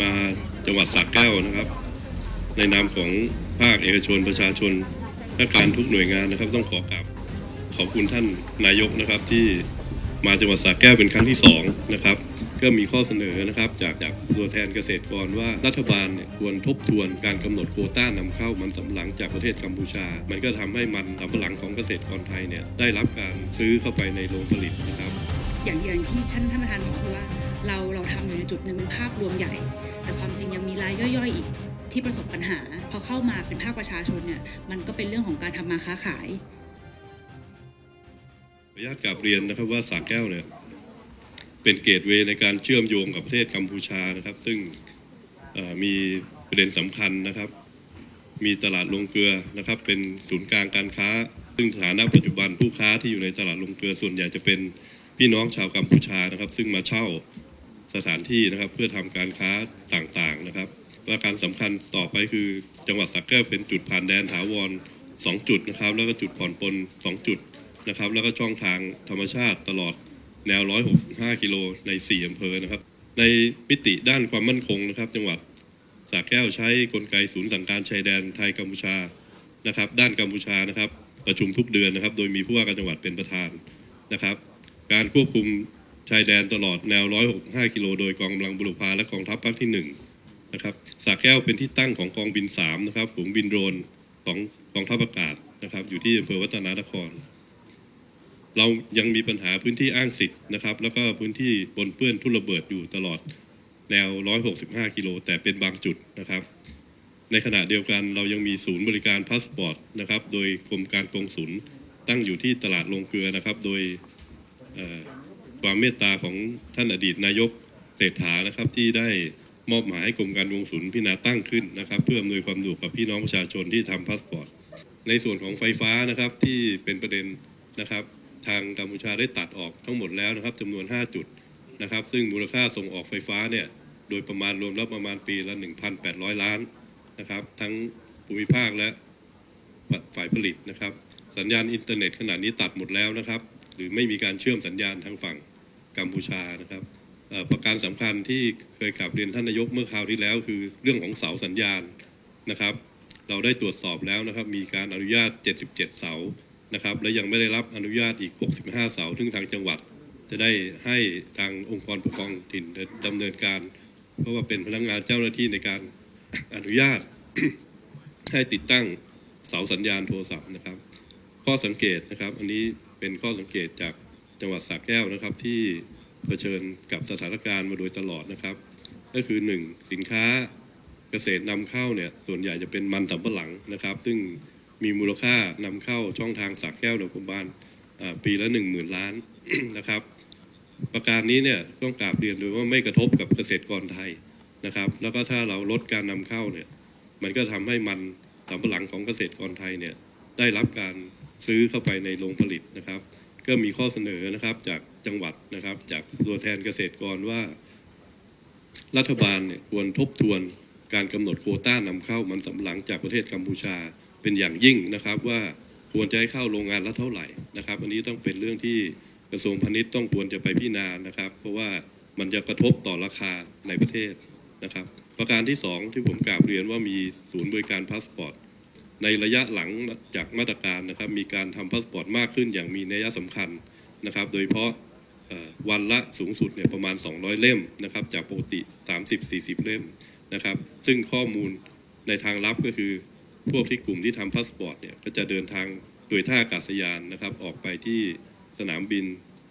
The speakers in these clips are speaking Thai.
มาจังหวัดสระแก้วนะครับ ในนามของภาคเอกชนประชาชนและการทุกหน่วยงานนะครับ ต้องขอกราบขอบคุณท่านนายกนะครับที่มาจังหวัดสระแก้วเป็นครั้งที่สองนะครับก็มีข้อเสนอนะครับจากจากตัวแทนเกษตรกรว่ารัฐบาลเนี่ยควรทบทวนการกำหนดโควต้านำเข้ามันสำปะหลังจากประเทศกัมพูชา มันก็ทำให้มันสำปะหลังของเกษตรกรไทยเนี่ยได้รับการซื้อเข้าไปในโรงผลิตนะครับ อย่างอย่างที่ท่านท่านประธานบอกคือว่า เราเราทำอยู่ในจุดหนึ่งเป็นภาพรวมใหญ่ แต่ความจริงยังมีรายย่อยๆ อีกที่ประสบปัญหา พอเข้ามาเป็นภาคประชาชนเนี่ยมันก็เป็นเรื่องของการทำมาค้าขายขออนุญาตกราบเรียนนะครับว่าสระแก้วเนี่ยเป็นเกตเวย์ในการเชื่อมโยงกับประเทศกัมพูชานะครับ ซึ่งมีประเด็นสำคัญนะครับ มีตลาดลงเกลือนะครับ เป็นศูนย์กลางการค้า ซึ่งสถานะปัจจุบันผู้ค้าที่อยู่ในตลาดลงเกลือส่วนใหญ่จะเป็นพี่น้องชาวกัมพูชานะครับ ซึ่งมาเช่า สถานที่นะครับ เพื่อทำการค้าต่างๆนะครับประการสำคัญต่อไปคือจังหวัดสระแก้วเป็นจุดผ่านแดนถาวรสองจุดนะครับ แล้วก็จุดผ่อนปลนสองจุดนะครับ แล้วก็ช่องทางธรรมชาติตลอดแนว 165 กิโลใน 4 อำเภอนะครับ ในมิติด้านความมั่นคงนะครับ จังหวัดสระแก้วใช้กลไกศูนย์สั่งการชายแดนไทยกัมพูชานะครับ ด้านกัมพูชานะครับ ประชุมทุกเดือนนะครับ โดยมีผู้ว่าการจังหวัดเป็นประธานนะครับ การควบคุม ชายแดนตลอดแนว 165 กิโล โดยกองกำลังบุรพาและกองทัพภาคที่1นะครับสระแก้วเป็นที่ตั้งของกองบิน 3 นะครับฝูงบินโดรนของกองทัพอากาศนะครับ อยู่ที่อำเภอวัฒนานคร เรายังมีปัญหาพื้นที่อ้างสิทธิ์นะครับ แล้วก็พื้นที่ปนเปื้อนทุ่นระเบิดอยู่ตลอดแนว 165 กิโล แต่เป็นบางจุดนะครับในขณะเดียวกันเรายังมีศูนย์บริการพาสปอร์ตนะครับ โดยกรมการกงสุลตั้งอยู่ที่ตลาดลงเกลือนะครับ โดย ความเมตตาของท่านอดีตนายกเศรษฐานะครับที่ได้มอบหมายให้กรมการกงสุลพิจารณาตั้งขึ้นนะครับ เพื่ออำนวยความสะดวกกับพี่น้องประชาชนที่ทำพาสปอร์ตในส่วนของไฟฟ้านะครับที่เป็นประเด็นนะครับ ทางกัมพูชาได้ตัดออกทั้งหมดแล้วนะครับจำนวน 5 จุดนะครับ ซึ่งมูลค่าส่งออกไฟฟ้าเนี่ยโดยประมาณรวมแล้วประมาณปีละ 1,800 ล้านนะครับ ทั้งภูมิภาคและฝ่ายผลิตนะครับ สัญญาณอินเทอร์เน็ตขณะนี้ตัดหมดแล้วนะครับ หรือไม่มีการเชื่อมสัญญาณทางฝั่ง กัมพูชานะครับประการสำคัญที่เคยกลับเรียนท่านนายกเมื่อคราวที่แล้ว คือเรื่องของเสาสัญญาณนะครับ เราได้ตรวจสอบแล้วนะครับ มีการอนุญาต 77 เสานะครับ และยังไม่ได้รับอนุญาตอีก 65 เสาซึ่งทางจังหวัด จะได้ให้ทางองค์กรปกครองถิ่นดำเนินการ เพราะว่าเป็นพนักงานเจ้าหน้าที่ในการอนุญาต ให้ติดตั้งเสาสัญญาณโทรศัพท์นะครับ ข้อสังเกตนะครับ อันนี้เป็นข้อสังเกตจาก จังหวัดสระแก้วนะครับที่เผชิญกับสถานการณ์มาโดยตลอดนะครับ ก็คือ 1 สินค้าเกษตรนำเข้าเนี่ยส่วนใหญ่จะเป็นมันสำปะหลังนะครับ ซึ่งมีมูลค่านำเข้าช่องทางสากแก้วหนองกุบานปีละ 1 0,000 ล้านนะครับ ประการนี้เนี่ยต้องกราบเรียนโดยว่าไม่กระทบกับเกษตรกรไทยนะครับ แล้วก็ถ้าเราลดการนำเข้าเนี่ยมันก็ทำให้มันสำปะหลังของเกษตรกรไทยเนี่ยได้รับการซื้อเข้าไปในโรงผลิตนะครับ ก็มีข้อเสนอนะครับจากจังหวัดนะครับ จากตัวแทนเกษตรกรว่า รัฐบาลเนี่ยควรทบทวนการกำหนดโควต้านำเข้ามันสำปะหลังจากประเทศกัมพูชาเป็นอย่างยิ่งนะครับ ว่าควรจะให้เข้าโรงงานละเท่าไหร่นะครับ อันนี้ต้องเป็นเรื่องที่กระทรวงพาณิชย์ต้องควรจะไปพิจารณานะครับ เพราะว่ามันจะกระทบต่อราคาในประเทศนะครับ ประการที่สองที่ผมกราบเรียนว่ามีศูนย์บริการพาสปอร์ต ในระยะหลังจากมาตรการนะครับ มีการทำพาสปอร์ตมากขึ้นอย่างมีนัยสำคัญนะครับ โดยเฉพาะวันละสูงสุดเนี่ยประมาณ 200 เล่มนะครับ จากปกติ 30-40 เล่มนะครับ ซึ่งข้อมูลในทางลับก็คือพวกที่กลุ่มที่ทำพาสปอร์ตเนี่ยก็จะเดินทางโดยท่าอากาศยานนะครับ ออกไปที่สนามบิน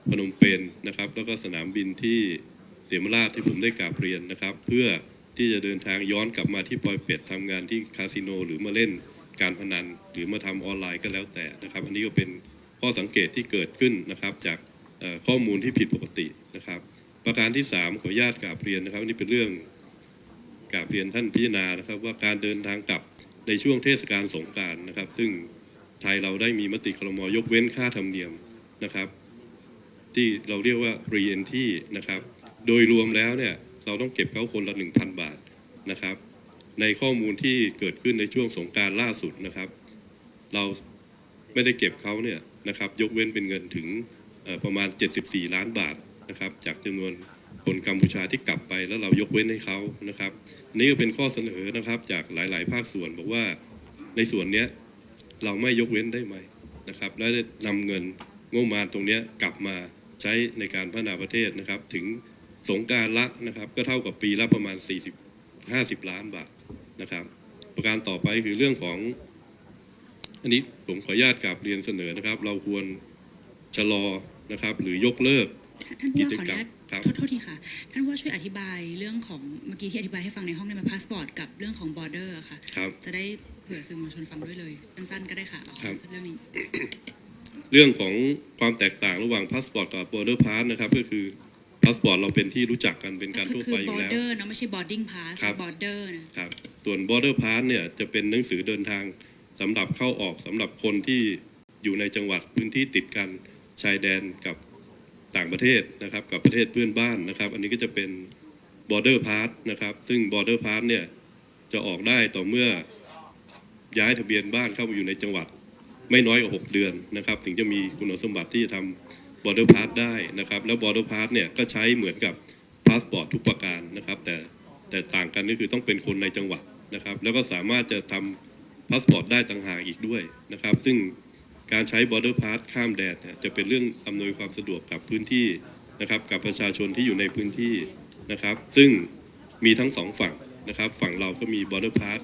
พนมเปญนะครับ แล้วก็สนามบินที่เสียมราชที่ผมได้กราบเรียนนะครับ เพื่อที่จะเดินทางย้อนกลับมาที่ปอยเป็ดทำงานที่คาสิโนหรือมาเล่น การพนัน หรือมาทำออนไลน์ก็แล้วแต่นะครับ อันนี้ก็เป็นข้อสังเกตที่เกิดขึ้นนะครับ จากข้อมูลที่ผิดปกตินะครับ ประการที่ 3 ขออนุญาตกราบเรียนนะครับอันนี่เป็นเรื่องกราบเรียนท่านพิจารณานะครับ ว่าการเดินทางกลับในช่วงเทศกาลสงการนะครับ ซึ่งไทยเราได้มีมติครมยกเว้นค่าธรรมเนียมนะครับ ที่เราเรียกว่า re entry นะครับ โดยรวมแล้วเนี่ยเราต้องเก็บเขาคนละ 1,000 บาทนะครับ ในข้อมูลที่เกิดขึ้นในช่วงสงการล่าสุดนะครับ เราไม่ได้เก็บเขาเนี่ยนะครับยกเว้นเป็นเงินถึงประมาณ 74 ล้านบาทนะครับจากจำนวนคนกัมพูชาที่กลับไปแล้วเรายกเว้นให้เขานะครับ นี่ก็เป็นข้อเสนอนะครับจากหลาย ๆ ภาคส่วนบอกว่าในส่วนเนี้ยเราไม่ยกเว้นได้ไหมนะครับและได้นำเงินงบประมาณตรงเนี้ยกลับมาใช้ในการพัฒนาประเทศนะครับ ถึงสงการละนะครับ ก็เท่ากับปีละประมาณ 40 50 ล้านบาทนะครับ ประการต่อไปคือเรื่องของ อันนี้ผมขออนุญาตกลับเรียนเสนอนะครับ เราควรชะลอนะครับ หรือยกเลิกท่านผู้ว่าขออนุญาตครับโทษโทษทีค่ะ ท่านผู้ว่าช่วยอธิบายเรื่องของเมื่อกี้ที่อธิบายให้ฟังในห้องได้ไหมพาสปอร์ตกับเรื่องของบอร์เดอร์ค่ะครับจะได้เผื่อสื่อมวลชนฟังด้วยเลยสั้นๆก็ได้ค่ะเอาครับเรื่องนี้ เรื่องของความแตกต่างระหว่างพาสปอร์ตกับ border pass นะครับก็คือ พาสปอร์ตเราเป็นที่รู้จักกันเป็นการคือทั่วคืไปออบยู่อแล้ร์วเดอร์เนาะไม่ใช่บอร์ดิ้งพาสครับบอร์เดอร์นะครับส่วน border pass เนี่ยจะเป็นหนังสือเดินทางสำหรับเข้าออกสำหรับคนที่อยู่ในจังหวัดพื้นที่ติดกันชายแดนกับต่างประเทศนะครับ กับประเทศเพื่อนบ้านนะครับ อันนี้ก็จะเป็น border pass นะครับ ซึ่ง border pass เนี่ยจะออกได้ต่อเมื่อย้ายทะเบียนบ้านเข้ามาอยู่ในจังหวัด ไม่น้อยกว่า6เดือนนะครับ ถึงจะมีคุณสมบัติที่จะทำ border pass ได้นะครับ แล้ว border pass เนี่ยก็ใช้เหมือนกับพาสปอร์ตทุกประการนะครับ แต่แต่ต่างกันก็คือต้องเป็นคนในจังหวัดนะครับ แล้วก็สามารถจะทำพาสปอร์ตได้ต่างหากอีกด้วยนะครับ ซึ่งการใช้ border pass ข้ามแดนเนี่ยจะเป็นเรื่องอำนวยความสะดวกกับพื้นที่นะครับ กับประชาชนที่อยู่ในพื้นที่นะครับ ซึ่งมีทั้งสองฝั่งนะครับ ฝั่งเราก็มี border pass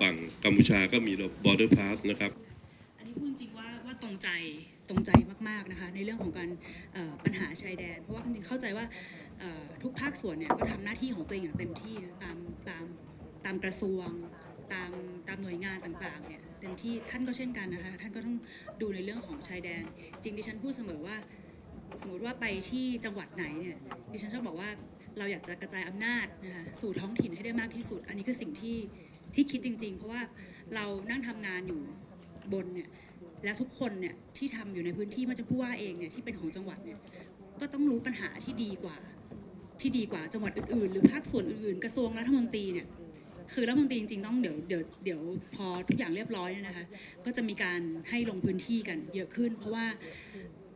ฝั่งกัมพูชาก็มี border pass นะครับ อันนี้พูดจริงว ตรงใจตรงใจมากๆนะคะในเรื่องของการปัญหาชายแดน เพราะว่าจริงๆเข้าใจว่าทุกภาคส่วนเนี่ยก็ทำหน้าที่ของตัวเองอย่างเต็มที่ตามตามตามกระทรวง ตามตามหน่วยงานต่างๆเนี่ยเต็มที่ท่านก็เช่นกันนะคะท่านก็ต้องดูในเรื่องของชายแดน จริงดิฉันพูดเสมอว่า สมมติว่าไปที่จังหวัดไหนเนี่ยดิฉันชอบบอกว่าเราอยากจะกระจายอำนาจนะคะสู่ท้องถิ่นให้ได้มากที่สุด อันนี้คือสิ่งที่ที่คิดจริง ๆ เพราะว่าเรานั่งทำงานอยู่บนเนี่ย แล้วทุกคนเนี่ยที่ทำอยู่ในพื้นที่ไมันจะผู้ว่าเองเนี่ยที่เป็นของจังหวัดเนี่ยก็ต้องรู้ปัญหาที่ดีกว่าที่ดีกว่าจังหวัดอื่นๆ หรือภาคส่วนอื่นๆ กระทรวงรัฐมนตรีเนี่ยคือรัฐมนตรีจริงๆต้องเดี๋ยวเดี๋ยวเดี๋ยวพอทุกอย่างเรียบร้อยเนี่ยนะคะก็จะมีการให้ลงพื้นที่กันเยอะขึ้น เพราะว่า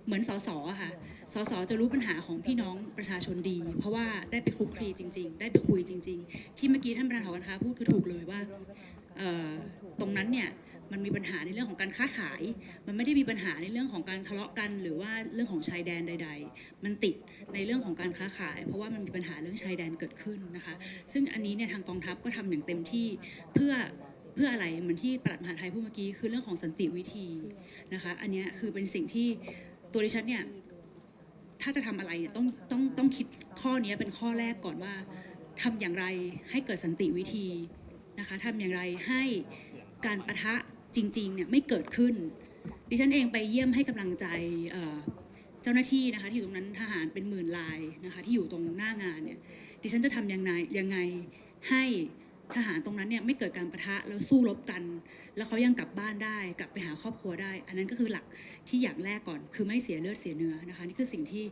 เหมือนสสค่ะสสจะรู้ปัญหาของพี่น้องประชาชนดี เพราะว่าได้ไปคุกคลีจริง ๆ ได้ไปคุยจริง ๆ ที่เมื่อกี้ท่านประธานหอการค้าพูดคือถูกเลยว่าตรงนั้นเนี่ย มันมีปัญหาในเรื่องของการค้าขาย มันไม่ได้มีปัญหาในเรื่องของการทะเลาะกัน หรือว่าเรื่องของชายแดนใด ๆ มันติดในเรื่องของการค้าขาย เพราะว่ามันมีปัญหาเรื่องชายแดนเกิดขึ้นนะคะ ซึ่งอันนี้เนี่ยทางกองทัพก็ทำอย่างเต็มที่เพื่อเพื่ออะไรเหมือนที่ปลัดมหาไทยพูดเมื่อกี้คือเรื่องของสันติวิธีนะคะอันนี้คือเป็นสิ่งที่ตัวดิฉันเนี่ยถ้าจะทำอะไรเนี่ยต้องต้องต้องคิดข้อนี้เป็นข้อแรกก่อนว่าทำอย่างไรให้เกิดสันติวิธีนะคะทำอย่างไรให้การประทะ จริงๆเนี่ยไม่เกิดขึ้น ดิฉันเองไปเยี่ยมให้กำลังใจเจ้าหน้าที่นะคะที่อยู่ตรงนั้นทหารเป็นหมื่นลายนะคะที่อยู่ตรงหน้างานเนี่ยดิฉันจะทำยังไงยังไงให้ทหารตรงนั้นเนี่ยไม่เกิดการประทะแล้วสู้รบกัน แล้วเขายังกลับบ้านได้กลับไปหาครอบครัวได้ อันนั้นก็คือหลักที่อย่างแรกก่อน คือไม่เสียเลือดเสียเนื้อนะคะนี่คือสิ่งที่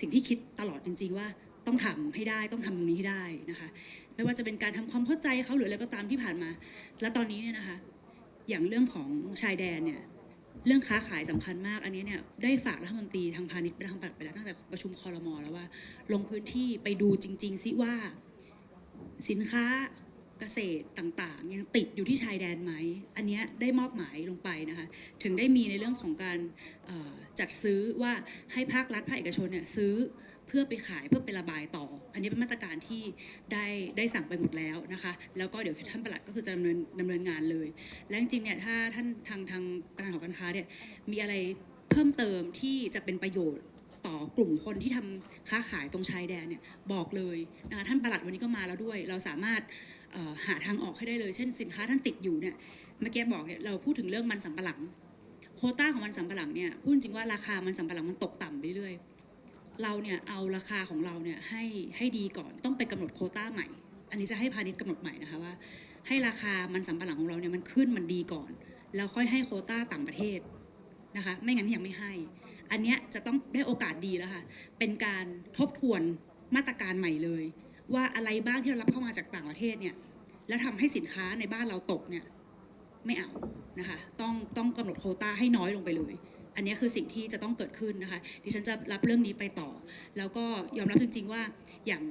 สิ่งที่คิดตลอดจริง ๆ ว่าต้องทำให้ได้ต้องทำตรงนี้ให้ได้นะคะ ไม่ว่าจะเป็นการทำความเข้าใจเขาหรืออะไรก็ตามที่ผ่านมา และตอนนี้เนี่ยนะคะ อย่างเรื่องของชายแดนเนี่ยเรื่องค้าขายสำคัญมาก อันนี้เนี่ยได้ฝากรัฐมนตรีทางพาณิชย์ไปทางปลัดไปแล้วตั้งแต่ประชุมคอรมอแล้วว่า ลงพื้นที่ไปดูจริง ๆ ซิว่า สินค้าเกษตรต่างๆ ยังติดอยู่ที่ชายแดนไหม อันนี้ได้มอบหมายลงไปนะคะ ถึงได้มีในเรื่องของการจัดซื้อว่าให้ภาครัฐภาคเอกชนเนี่ยซื้อ เพื่อไปขายเพื่อไประบายต่อ อันนี้เป็นมาตรการที่ได้ได้สั่งไปหมดแล้วนะคะ แล้วก็เดี๋ยวท่านประหลัดก็คือจะดำเนินดำเนินงานเลย และจริงๆเนี่ยถ้าท่านทางทางประธานหอการค้าเนี่ยมีอะไรเพิ่มเติมที่จะเป็นประโยชน์ต่อกลุ่มคนที่ทำค้าขายตรงชายแดนเนี่ยบอกเลยนะคะท่านประหลัดวันนี้ก็มาแล้วด้วย เราสามารถหาทางออกให้ได้เลย เช่นสินค้าท่านติดอยู่เนี่ยเมื่อกี้บอกเนี่ยเราพูดถึงเรื่องมันสำปะหลัง โคต้าของมันสำปะหลังเนี่ยพูดจริงว่าราคามันสำปะหลังมันตกต่ำเรื่อยๆ เราเนี่ยเอาราคาของเราเนี่ยให้ให้ดีก่อนต้องไปกำหนดโคต้าใหม่ อันนี้จะให้พาณิชย์กำหนดใหม่นะคะว่า ให้ราคามันสำปะหลังของเราเนี่ยมันขึ้นมันดีก่อน แล้วค่อยให้โคต้าต่างประเทศนะคะ ไม่งั้นยังไม่ให้ อันเนี้ยจะต้องได้โอกาสดีแล้วค่ะ เป็นการทบทวนมาตรการใหม่เลย ว่าอะไรบ้างที่เรารับเข้ามาจากต่างประเทศเนี่ยแล้วทำให้สินค้าในบ้านเราตกเนี่ยไม่เอานะคะ ต้องต้องกำหนดโคต้าให้น้อยลงไปเลย อันนี้คือสิ่งที่จะต้องเกิดขึ้นนะคะ ดิฉันจะรับเรื่องนี้ไปต่อ แล้วก็ยอมรับจริงๆว่าอย่าง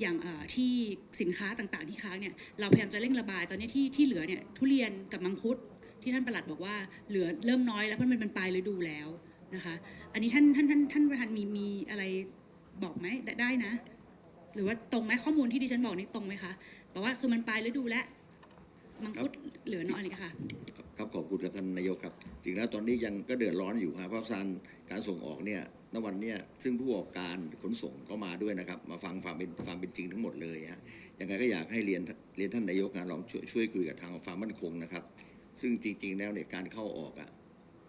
อย่างที่สินค้าต่างๆที่ค้างเนี่ยเราพยายามจะเร่งระบายตอนนี้ที่ที่เหลือเนี่ยทุเรียนกับมังคุดที่ท่านประหลัดบอกว่าเหลือเริ่มน้อยแล้วเพราะมันเป็นปลายฤดูแล้วนะคะ อันนี้ท่านท่านท่านท่านประธานมีมีอะไรบอกไหมได้ได้นะ หรือว่าตรงไหมข้อมูลที่ดิฉันบอกนี่ตรงไหมคะบอกว่าคือมันปลายฤดูแล้วมังคุดเหลือน้อยอะไรค่ะ ครับขอบคุณครับท่านนายกครับจริงแล้วตอนนี้ยังก็เดือดร้อนอยู่ครับเพราะซานการส่งออกเนี่ยณวันเนี้ยซึ่งผู้ประกอบการขนส่งก็มาด้วยนะครับ มาฟังความเป็นความเป็นจริงทั้งหมดเลยฮะยังไงก็อยากให้เรียนเรียนท่านนายกนะลองช่วยช่วยคุยกับทางความมั่นคงนะครับ ซึ่งจริง ๆ แล้วเนี่ยการเข้าออกอะ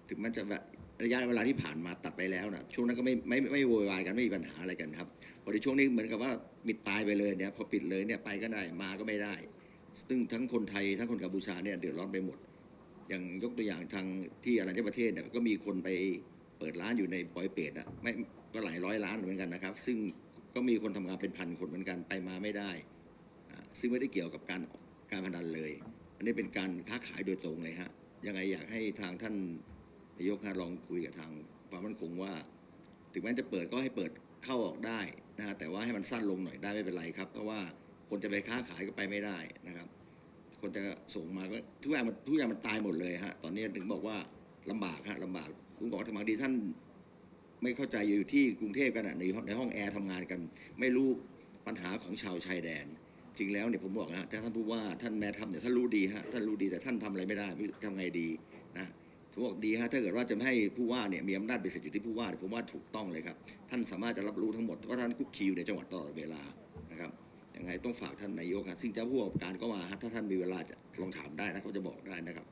ถึงมันจะระยะเวลาที่ผ่านมาตัดไปแล้วนะช่วงนั้นก็ไม่ไม่ไม่ไม่โวยวายกันไม่มีปัญหาอะไรกันครับพอในช่วงนี้เหมือนกับว่าปิดตายไปเลยเนี่ยพอปิดเลยเนี่ยไปก็ได้มาก็ไม่ได้ ซึ่งทั้งคนไทยทั้งคนกัมพูชาเนี่ยเดือดร้อนไปหมด อย่างยกตัวอย่างทางที่อรัญญประเทศเนี่ยก็มีคนไปเปิดร้านอยู่ในปอยเปตอะไม่ก็หลายร้อยล้านเหมือนกันนะครับ ซึ่งก็มีคนทำงานเป็นพันคนเหมือนกันไปมาไม่ได้ ซึ่งไม่ได้เกี่ยวกับการการพนันเลย อันนี้เป็นการค้าขายโดยตรงเลยฮะยังไงอยากให้ทางท่านนายกฮะลองคุยกับทางความมั่นคงว่า ถึงแม้จะเปิดก็ให้เปิดเข้าออกได้นะฮะแต่ว่าให้มันสั้นลงหน่อยได้ไม่เป็นไรครับ เพราะว่าคนจะไปค้าขายก็ไปไม่ได้นะครับ คนจะส่งมาก็ทุกอย่างมันทุกอย่างมันตายหมดเลยฮะตอนนี้ถึงบอกว่าลำบากฮะลำบากคุณบอกว่าทำบางทีท่านไม่เข้าใจอยู่ที่กรุงเทพกันอะในในห้องแอร์ทำงานกัน ไม่รู้ปัญหาของชาวชายแดน จริงแล้วเนี่ยผมบอกนะฮะถ้าท่านผู้ว่าท่านแม่ทัพเนี่ยท่านรู้ดีฮะท่านรู้ดีแต่ท่านทำอะไรไม่ได้ไม่ทำไงดีนะผมบอกดีฮะถ้าเกิดว่าจะให้ผู้ว่าเนี่ยมีอำนาจเบ็ดเสร็จอยู่ที่ผู้ว่าผมว่าถูกต้องเลยครับ ท่านสามารถจะรับรู้ทั้งหมดเพราะท่านคุกคีอยู่ในจังหวัดตลอดเวลา ยังไงต้องฝากท่านนายกครับซึ่งเจ้าผู้ประกอบการก็มาถ้าท่านมีเวลาจะลองถามได้นะเขาจะบอกได้นะครับ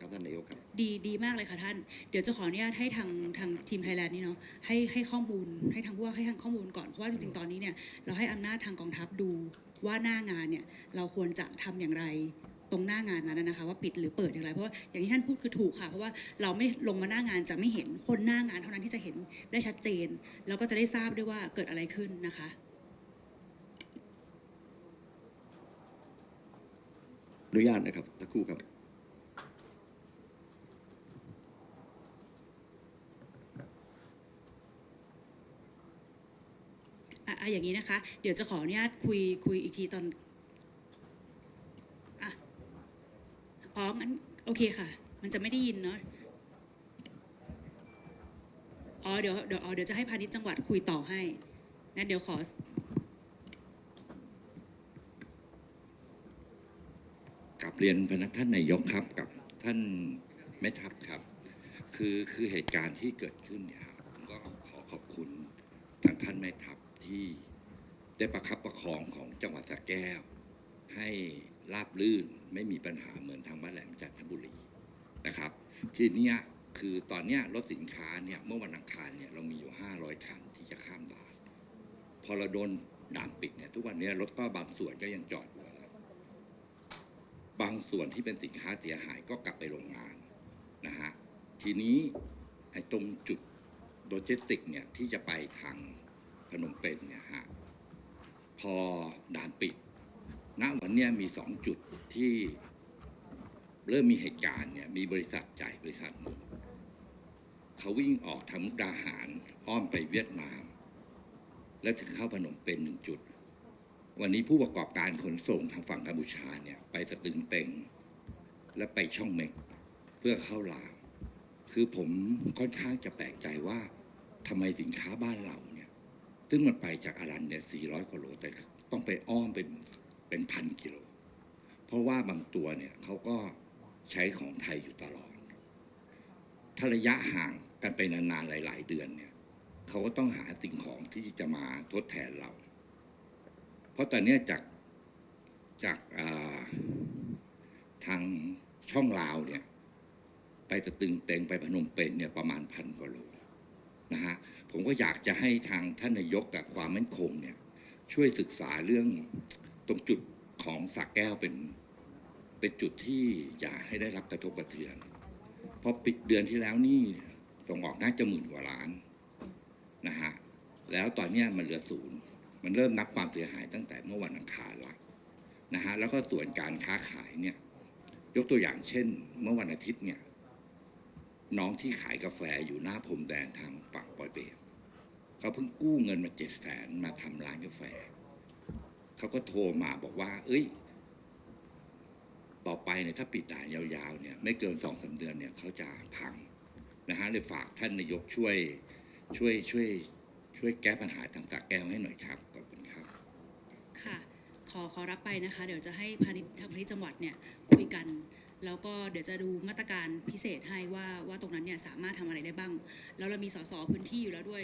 ครับท่านนายกครับดีดีมากเลยค่ะท่าน เดี๋ยวจะขออนุญาตให้ทางทางทีมไทยแลนด์นี่เนาะให้ให้ข้อมูลให้ทางผู้ว่าให้ทางข้อมูลก่อน เพราะว่าจริงๆตอนนี้เนี่ยเราให้อำนาจทางกองทัพดูว่าหน้างานเนี่ยเราควรจะทำอย่างไรตรงหน้างานนั้นนะคะ ว่าปิดหรือเปิดอย่างไรเพราะว่าอย่างที่ท่านพูดคือถูกค่ะ เพราะว่าเราไม่ลงมาหน้างานจะไม่เห็นคนหน้างานเท่านั้นที่จะเห็นได้ชัดเจน แล้วก็จะได้ทราบด้วยว่าเกิดอะไรขึ้นนะคะ อนุญาตนะครับสักครู่ครับอะอย่างนี้นะคะ เดี๋ยวจะขออนุญาตคุยคุยอีกทีตอนอะอ๋องั้นโอเคค่ะ มันจะไม่ได้ยินเนาะอ๋อเดี๋ยวเดี๋ยวอ๋อเดี๋ยวจะให้พาณิชย์จังหวัดคุยต่อให้งั้นเดี๋ยวขอ กับ เรียนพนักท่านนายกครับกับท่านแม่ทัพครับ คือคือเหตุการณ์ที่เกิดขึ้นเนี่ยผมก็ขอขอบคุณทางท่านแม่ทัพที่ได้ประคับประคองของจังหวัดสระแก้ว ให้ราบลื่นไม่มีปัญหาเหมือนทางบ้านแหลมจันทบุรีนะครับ ทีนี้คือตอนนี้รถสินค้าเนี่ยเมื่อวันอังคารเนี่ยเรามีอยู่ 500 คันที่จะข้ามด่านพอเราโดนด่านปิดเนี่ยทุกวันเนี้ยรถก็บางส่วนก็ยังจอด บางส่วนที่เป็นสินค้าเสียหายก็กลับไปโรงงานนะฮะทีนี้ไอ้ตรงจุดโลจิสติกเนี่ยที่จะไปทางพนมเปญเนี่ยฮะพอด่านปิดณวันนี้มีสองจุดที่เริ่มมีเหตุการณ์เนี่ยมีบริษัทใหญ่บริษัทหนึ่งเขาวิ่งออกทางมุกดาหารอ้อมไปเวียดนาม แล้วถึงเข้าพนมเปญหนึ่งจุด วันนี้ผู้ประกอบการขนส่งทางฝั่งกัมพูชาเนี่ยไปสตึงเต็งและไปช่องเม็ก เพื่อเข้าลาว คือผมค่อนข้างจะแปลกใจว่าทำไมสินค้าบ้านเราเนี่ย ซึ่งมันไปจากอารันเนี่ย400กว่าโลแต่ต้องไปอ้อมเป็นเป็นพันกิโล เพราะว่าบางตัวเนี่ยเขาก็ใช้ของไทยอยู่ตลอด ถ้าระยะห่างกันไปนานๆหลาย ๆ เดือนเนี่ยเขาก็ต้องหาสิ่งของที่จะมาทดแทนเรา เพราะตอนนี้จากจากาทางช่องลาวเนี่ยไปตะตึงเตงไปพนมเปญเนี่ยประมาณพันกว่าโลนะฮะผมก็อยากจะให้ทางท่านนายกกับความมั่นคงเนี่ยช่วยศึกษาเรื่องตรงจุดของสักแก้วเป็นเป็นจุดที่อย่าให้ได้รับกระทบกระเทือน เพราะปิดเดือนที่แล้วนี่ส่งออกน่าจะหมื่นกว่าล้านนะฮะแล้วตอนนี้มันเหลือศูนย์ มันเริ่มนับความเสียหายตั้งแต่เมื่อวันอังคารละนะฮะแล้วก็ส่วนการค้าขายเนี่ยยกตัวอย่างเช่น เมื่อวันอาทิตย์เนี่ยน้องที่ขายกาแฟอยู่หน้าพรมแดนทางฝั่งปอยเปตเขาเพิ่งกู้เงินมาเจ็ดแสนมาทำร้านกาแฟ เขาก็โทรมาบอกว่า เอ้ย ต่อไปเนี่ยถ้าปิดด่านยาวๆเนี่ยไม่เกินสองสาเดือนเนี่ยเขาจะพังนะฮะเลยฝากท่านนายกช่วยช่วยช่วย ช่วยแก้ปัญหาทางสระแก้วให้หน่อยครับขอบคุณครับค่ะ ขอขอรับไปนะคะ เดี๋ยวจะให้พาณิชย์ทางพาณิชย์จังหวัดเนี่ยคุยกัน แล้วก็เดี๋ยวจะดูมาตรการพิเศษให้ว่าว่าตรงนั้นเนี่ยสามารถทำอะไรได้บ้าง แล้วเรามีสสพื้นที่อยู่แล้วด้วย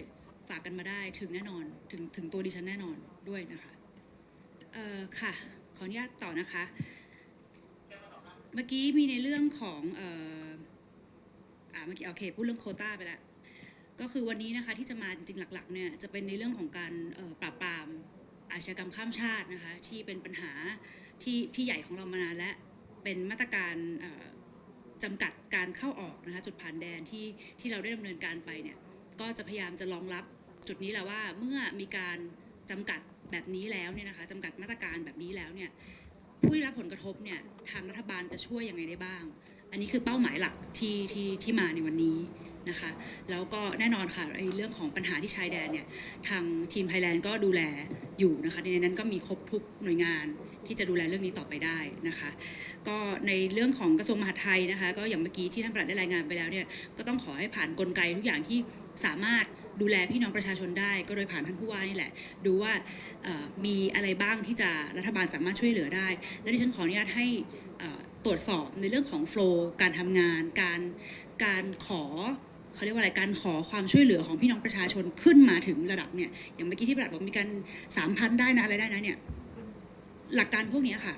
ฝากกันมาได้ถึงแน่นอนถึงถึงตัวดิฉันแน่นอนด้วยนะคะเอ่อค่ะ ขออนุญาตต่อนะคะ เมื่อกี้มีในเรื่องของเอ่ออ่าเมื่อกี้โอเคพูดเรื่องโควต้าไปแล้ว ก็คือวันนี้นะคะที่จะมาจริงๆหลักๆเนี่ยจะเป็นในเรื่องของการปราบปรามอาชญากรรมข้ามชาตินะคะที่เป็นปัญหาที่ที่ใหญ่ของเรามานานและเป็นมาตรการจำกัดการเข้าออกนะคะจุดผ่านแดนที่ที่เราได้ดำเนินการไปเนี่ยก็จะพยายามจะรองรับจุดนี้แหละว่าเมื่อมีการจำกัดแบบนี้แล้วเนี่ยนะคะจำกัดมาตรการแบบนี้แล้วเนี่ยผู้ได้รับผลกระทบเนี่ยทางรัฐบาลจะช่วยยังไงได้บ้าง อันนี้คือเป้าหมายหลักที่ที่ที่มาในวันนี้ นะคะ แล้วก็แน่นอนค่ะไอ้เรื่องของปัญหาที่ชายแดนเนี่ยทางทีมไทยแลนด์ก็ดูแลอยู่นะคะในนั้นก็มีครบทุกหน่วยงานที่จะดูแลเรื่องนี้ต่อไปได้นะคะ ก็ในเรื่องของกระทรวงมหาดไทยนะคะ ก็อย่างเมื่อกี้ที่ท่านประหลัดได้รายงานไปแล้วเนี่ยก็ต้องขอให้ผ่านกลไกทุกอย่างที่สามารถดูแลพี่น้องประชาชนได้ ก็โดยผ่านท่านผู้ว่านี่แหละ ดูว่ามีอะไรบ้างที่จะรัฐบาลสามารถช่วยเหลือได้ และดิฉันขออนุญาตให้ตรวจสอบในเรื่องของโฟล์การทำงาน การการขอ เขาเรียกว่าอะไรการขอความช่วยเหลือของพี่น้องประชาชนขึ้นมาถึงระดับเนี่ยอย่างเมื่อกี้ที่ประหลัดบอกมีการสามพันได้นะอะไรได้นะเนี่ยหลักการพวกนี้ค่ะ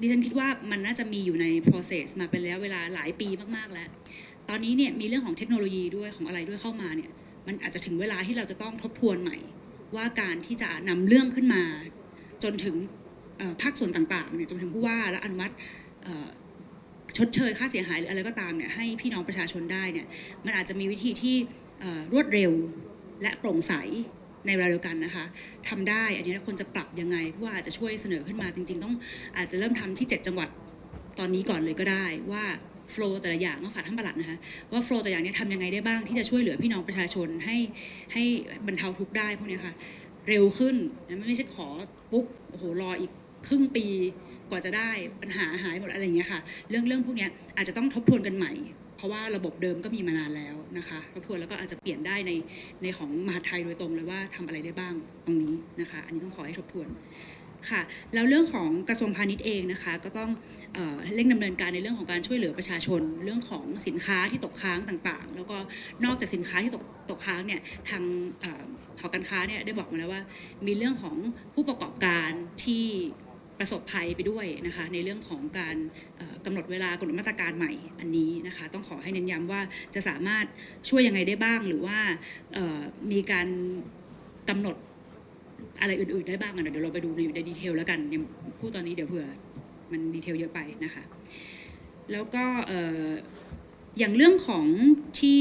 ดิฉันคิดว่ามันน่าจะมีอยู่ใน process มาเป็นระยะเวลาหลายปีมากๆแล้ว ตอนนี้เนี่ยมีเรื่องของเทคโนโลยีด้วยของอะไรด้วยเข้ามาเนี่ยมันอาจจะถึงเวลาที่เราจะต้องทบทวนใหม่ ว่าการที่จะนำเรื่องขึ้นมา จนถึงภาคส่วนต่างๆเนี่ยจนถึงผู้ว่าและอนุมัติ ชดเชยค่าเสียหายหรืออะไรก็ตามเนี่ยให้พี่น้องประชาชนได้เนี่ยมันอาจจะมีวิธีที่รวดเร็วและโปร่งใสในเวลาเดียวกันนะคะทำได้อันนี้ควรจะปรับยังไงว่าอาจจะช่วยเสนอขึ้นมาจริง ๆ ต้องอาจจะเริ่มทำที่ 7 จังหวัดตอนนี้ก่อนเลยก็ได้ว่าโฟล์แต่ละอย่างต้องฝากท่านประหลัดนะคะว่าโฟล์แต่ละอย่างเนี้ทำยังไงได้บ้างที่จะช่วยเหลือพี่น้องประชาชนให้ให้บรรเทาทุกข์ได้พวกนี้ค่ะเร็วขึ้นนะไม่ใช่ขอปุ๊บโอ้โหรออีก ครึ่งปีกว่าจะได้ปัญหาหายหมดอะไรอย่างเงี้ยค่ะ เรื่องเรื่องพวกเนี้ยอาจจะต้องทบทวนกันใหม่ เพราะว่าระบบเดิมก็มีมานานแล้วนะคะทบทวนแล้วก็อาจจะเปลี่ยนได้ในในของมหาไทยโดยตรงเลยว่าทำอะไรได้บ้างตรงนี้นะคะ อันนี้ต้องขอให้ทบทวนค่ะแล้วเรื่องของกระทรวงพาณิชย์เองนะคะ ก็ต้องเอเร่งดำเนินการในเรื่องของการช่วยเหลือประชาชน เรื่องของสินค้าที่ตกค้างต่างๆ แล้วก็นอกจากสินค้าที่ตกตกค้างเนี่ยทางเอ่อหอการค้าเนี่ยได้บอกมาแล้วว่า มีเรื่องของผู้ประกอบการที่ ประสบภัยไปด้วยนะคะในเรื่องของการเอ่อกำหนดเวลากำหนดมาตรการใหม่อันนี้นะคะต้องขอให้เน้นย้ำว่าจะสามารถช่วยยังไงได้บ้าง หรือว่ามีการกำหนดอะไรอื่น ๆ ได้บ้างอะเดี๋ยวเราไปดูในในดีเทลแล้วกันยังพูดตอนนี้เดี๋ยวเผื่อมันดีเทลเยอะไปนะคะแล้วก็อย่างเรื่องของที่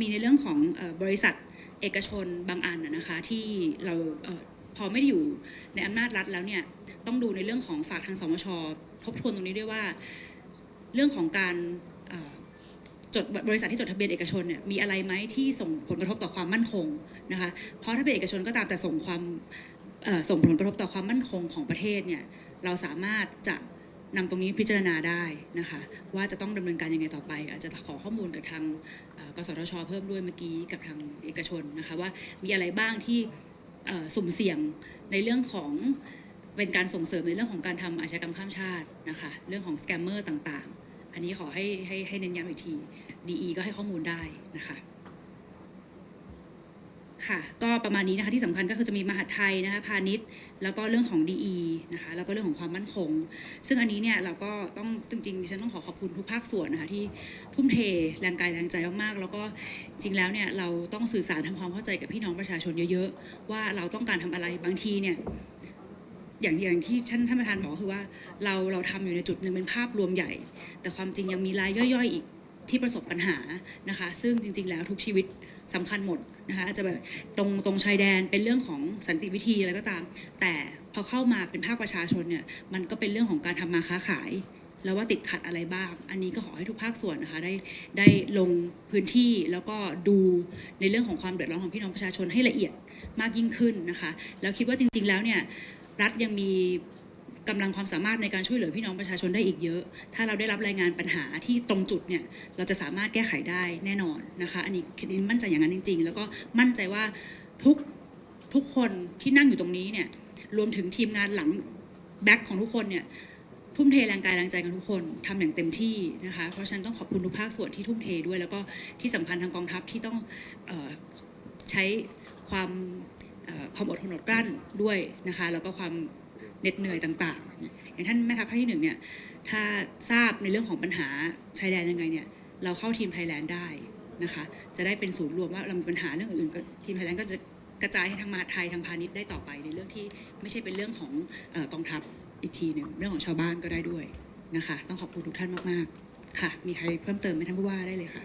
มีในเรื่องของบริษัทเอกชนบางอันนะคะที่เรา พอไม่ได้อยู่ในอำนาจรัฐแล้วเนี่ยต้องดูในเรื่องของฝากทางสมชทบทวนตรงนี้ด้วยว่า เรื่องของการจดบริษัทที่จดทะเบียนเอกชนเนี่ยมีอะไรไหมที่ส่งผลกระทบต่อความมั่นคงนะคะเพราะถ้าเป็นเอกชนก็ตามแต่ส่งความส่งผลกระทบต่อความมั่นคงของประเทศเนี่ยเราสามารถจะนำตรงนี้พิจารณาได้นะคะว่าจะต้องดำเนินการยังไงต่อไป อาจจะขอข้อมูลกับทางกสทช เพิ่มด้วยเมื่อกี้กับทางเอกชนนะคะว่ามีอะไรบ้างที่ สุ่มเสี่ยงในเรื่องของเป็นการส่งเสริมในเรื่องของการทำอาชญากรรมข้ามชาตินะคะเรื่องของสแกมเมอร์ต่างๆ อันนี้ขอให้ให้ให้เน้นย้ำอีกทีดีก็ให้ข้อมูลได้นะคะ ค่ะ ก็ประมาณนี้นะคะที่สำคัญก็คือจะมีมหาดไทยนะคะพาณิชย์ แล้วก็เรื่องของ DE นะคะแล้วก็เรื่องของความมั่นคง ซึ่งอันนี้เนี่ยเราก็ต้องจริงๆดิฉันต้องขอขอบคุณทุกภาคส่วนนะคะที่ทุ่มเทแรงกายแรงใจมากๆ แล้วก็จริงแล้วเนี่ยเราต้องสื่อสารทำความเข้าใจกับพี่น้องประชาชนเยอะๆ ว่าเราต้องการทำอะไรบางทีเนี่ยอย่างอย่างที่ท่านท่านประธานบอกคือว่าเราเราทำอยู่ในจุดหนึ่งเป็นภาพรวมใหญ่ แต่ความจริงยังมีรายย่อยๆอีกที่ประสบปัญหานะคะ ซึ่งจริง ๆ แล้วทุกชีวิต สำคัญหมดนะคะอาจจะแบบตรงตรงชายแดนเป็นเรื่องของสันติวิธีอะไรก็ตาม แต่พอเข้ามาเป็นภาคประชาชนเนี่ยมันก็เป็นเรื่องของการทำมาค้าขาย แล้วว่าติดขัดอะไรบ้าง อันนี้ก็ขอให้ทุกภาคส่วนนะคะได้ได้ลงพื้นที่แล้วก็ดูในเรื่องของความเดือดร้อนของพี่น้องประชาชนให้ละเอียดมากยิ่งขึ้นนะคะ แล้วคิดว่าจริง ๆ แล้วเนี่ยรัฐยังมี กำลังความสามารถในการช่วยเหลือพี่น้องประชาชนได้อีกเยอะ ถ้าเราได้รับรายงานปัญหาที่ตรงจุดเนี่ยเราจะสามารถแก้ไขได้แน่นอนนะคะ อันนี้คิดมั่นใจอย่างนั้นจริง ๆ แล้วก็มั่นใจว่าทุกทุกคนที่นั่งอยู่ตรงนี้เนี่ยรวมถึงทีมงานหลังแบ็คของทุกคนเนี่ยทุ่มเทแรงกายแรงใจกันทุกคนทำอย่างเต็มที่นะคะ เพราะฉะนั้นต้องขอบคุณทุกภาคส่วนที่ทุ่มเทด้วย แล้วก็ที่สำคัญทางกองทัพที่ต้องออใช้ความความอดทนอดกลั้นด้วยนะคะ แล้วก็ความ เหน็ดเหนื่อยต่างๆ อย่างท่านแม่ทัพภาคที่หนึ่งเนี่ยถ้าทราบในเรื่องของปัญหาชายแดนยังไงเนี่ยเราเข้าทีมไทยแลนด์ได้นะคะจะได้เป็นศูนย์รวมว่าเรามีปัญหาเรื่องอื่นๆก็ทีมไทยแลนด์ก็จะกระจายให้ทางมาไทยทางพาณิชย์ได้ต่อไปในเรื่องที่ไม่ใช่เป็นเรื่องของเออกองทัพอีกทีหนึ่งเรื่องของชาวบ้านก็ได้ด้วยนะคะต้องขอบคุณทุกท่านมากๆค่ะ มีใครเพิ่มเติมไหมท่านผู้ว่าได้เลยค่ะ